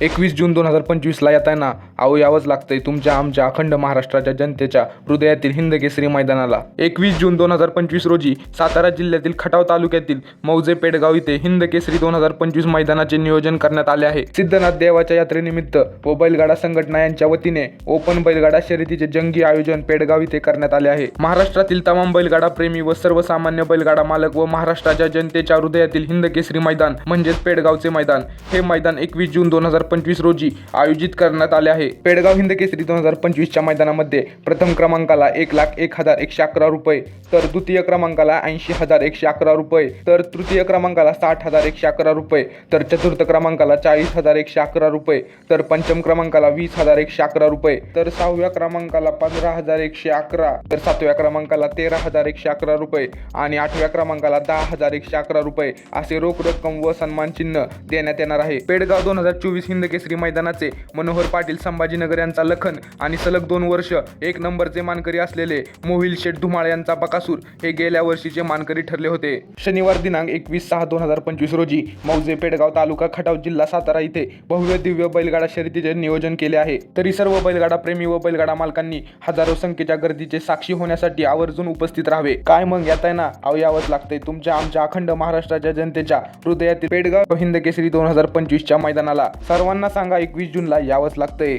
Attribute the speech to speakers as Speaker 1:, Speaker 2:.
Speaker 1: एकवीस जून दोन हजार पंचवीसला येताना अहो यावंच लागतंय तुमच्या आमच्या अखंड महाराष्ट्राच्या जनतेच्या हृदयातील हिंदकेसरी मैदानाला. एकवीस जून दोन हजार पंचवीस रोजी सातारा जिल्ह्यातील खटाव तालुक्यातील मौजे पेडगाव इथे हिंदकेसरी दोन हजार पंचवीस मैदानाचे नियोजन करण्यात आले आहे. सिद्धनाथ देवाच्या यात्रेनिमित्त व बैलगाडा संघटना यांच्या वतीने ओपन बैलगाडा शर्यतीचे जंगी आयोजन पेडगाव इथे करण्यात आले आहे. महाराष्ट्रातील तमाम बैलगाडा प्रेमी व सर्वसामान्य बैलगाडा मालक व महाराष्ट्राच्या जनतेच्या हृदयातील हिंदकेसरी मैदान म्हणजेच पेडगावचे मैदान हे मैदान एकवीस जून दोन हजार पंचवीस रोजी आयोजित करण्यात आले आहे. पेडगाव हिंद केसरी दोन हजार पंचवीसच्या मैदानामध्ये प्रथम क्रमांकाला एक लाख एक हजार एकशे अकरा रुपये तर द्वितीय क्रमांकाला ऐंशी हजार एकशे अकरा रुपये तर तृतीय क्रमांकाला साठ हजार एकशे अकरा रुपये तर चतुर्थ क्रमांकाला चाळीस हजार एकशे अकरा रुपये तर पंचम क्रमांकाला वीस हजार एकशे अकरा रुपये तर सहाव्या क्रमांकाला पंधरा हजार एकशे अकरा तर सातव्या क्रमांकाला तेरा हजार एकशे अकरा रुपये आणि आठव्या क्रमांकाला दहा हजार एकशे अकरा रुपये असे रोख रक्कम व सन्मान चिन्ह देण्यात येणार आहे. पेडगाव दोन हजार चोवीस हिंदकेसरी मैदानाचे मनोहर पाटील संभाजीनगर यांचा लखन आणि सलग दोन वर्ष एक नंबरचे मानकरी असलेले मोहिल शेठ धुमाळ यांचा बकासूर हे गेल्या वर्षीचे मानकरी ठरले होते. शनिवार दिनांक एकवीस सहा दोन हजार पंचवीस रोजी मौजे पेडगाव तालुका खटाव जिल्हा सातारा इथे भव्य दिव्य बैलगाडा शर्यतीचे नियोजन केले आहे. तरी सर्व बैलगाडा प्रेमी व बैलगाडा मालकांनी हजारो संख्येच्या गर्दीचे साक्षी होण्यासाठी आवर्जून उपस्थित राहावे. काय मग येताय ना? अव यावंच तुमच्या आमच्या अखंड महाराष्ट्राच्या जनतेच्या हृदयातील पेडगाव हिंद केसरी दोन हजार पंचवीसच्या मैदानाला. सर्वांना सांगा एकवीस जूनला यावंच लागतंय.